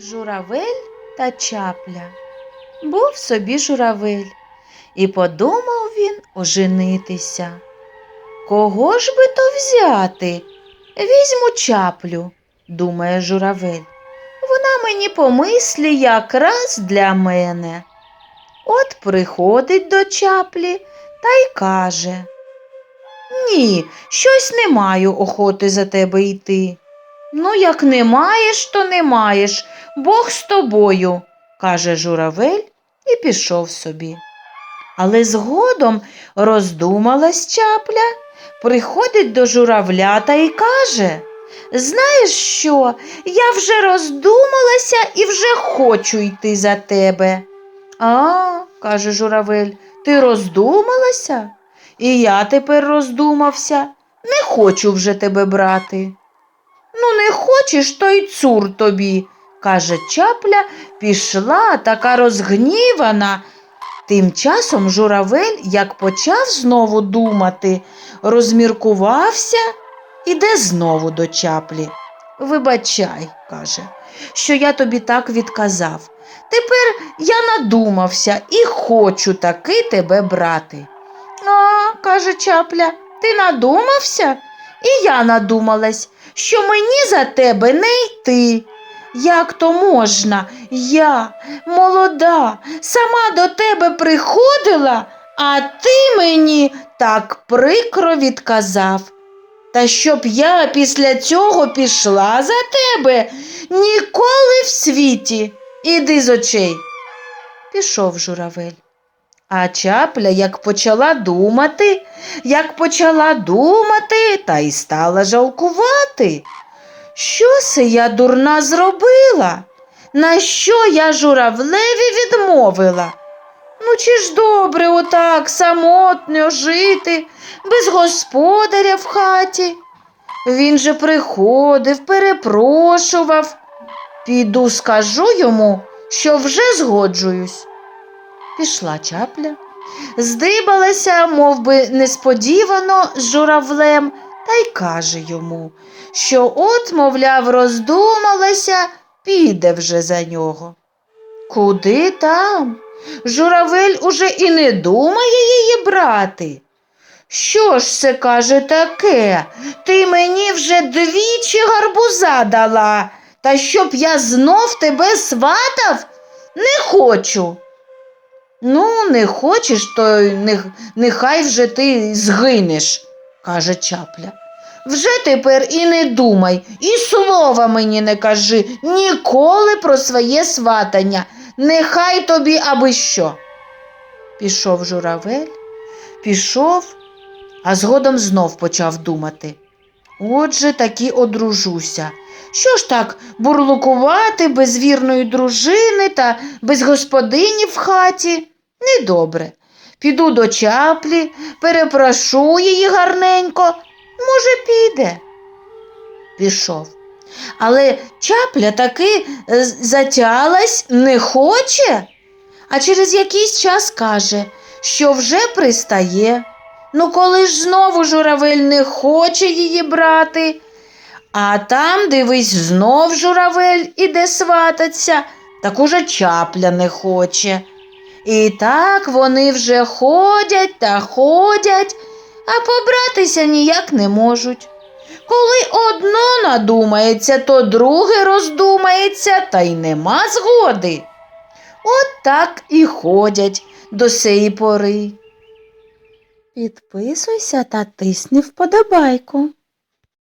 Журавель та чапля. Був собі журавель, і подумав він оженитися. Кого ж би то взяти? Візьму чаплю, думає журавель. Вона мені по мислі якраз для мене. От приходить до чаплі та й каже Ні, щось не маю охоти за тебе йти. Ну, як не маєш, то не маєш. Бог з тобою, каже журавель і пішов собі. Але згодом роздумалась чапля, приходить до журавля та й каже Знаєш що, я вже роздумалася і вже хочу йти за тебе. А, каже журавель, ти роздумалася? І я тепер роздумався, не хочу вже тебе брати. Ну, не хочеш, то й цур тобі, каже чапля, пішла така розгнівана. Тим часом журавель, як почав знову думати, розміркувався, іде знову до чаплі. Вибачай, каже, що я тобі так відказав. Тепер я надумався і хочу таки тебе брати. А, каже чапля, ти надумався? І я надумалась, що мені за тебе не йти. Як то можна? Я, молода, сама до тебе приходила, а ти мені так прикро відказав. Та щоб я після цього пішла за тебе ніколи в світі. Іди з очей. Пішов журавель. А чапля, як почала думати, як почала думати, та й стала жалкувати. Що се я дурна зробила? На що я журавлеві відмовила? Ну, чи ж добре отак самотньо жити, без господаря в хаті? Він же приходив, перепрошував. Піду скажу йому, що вже згоджуюсь. Пішла чапля, здибалася, мов би несподівано з журавлем, та й каже йому, що от, мовляв, роздумалася, піде вже за нього. Куди там? Журавель уже і не думає її брати. Що ж це каже таке? Ти мені вже двічі гарбуза дала, та щоб я знов тебе сватав? Не хочу. Ну, не хочеш, то нехай вже ти згинеш, каже чапля. Вже тепер і не думай, і слова мені не кажи ніколи про своє сватання. Нехай тобі аби що. Пішов журавель, пішов, а згодом знов почав думати. Отже, таки одружуся. Що ж так бурлукувати без вірної дружини та без господині в хаті? Недобре. Піду до чаплі, перепрошу її гарненько. Може, піде. Пішов. Але чапля таки е, затялась, не хоче, а через якийсь час каже, що вже пристає. Ну, коли ж знову журавель не хоче її брати, а там, дивись, знов журавель іде свататься, так уже чапля не хоче. І так вони вже ходять та ходять, а побратися ніяк не можуть. Коли одно надумається, то друге роздумається, та й нема згоди. От так і ходять до сеї пори. Підписуйся та тисни вподобайку.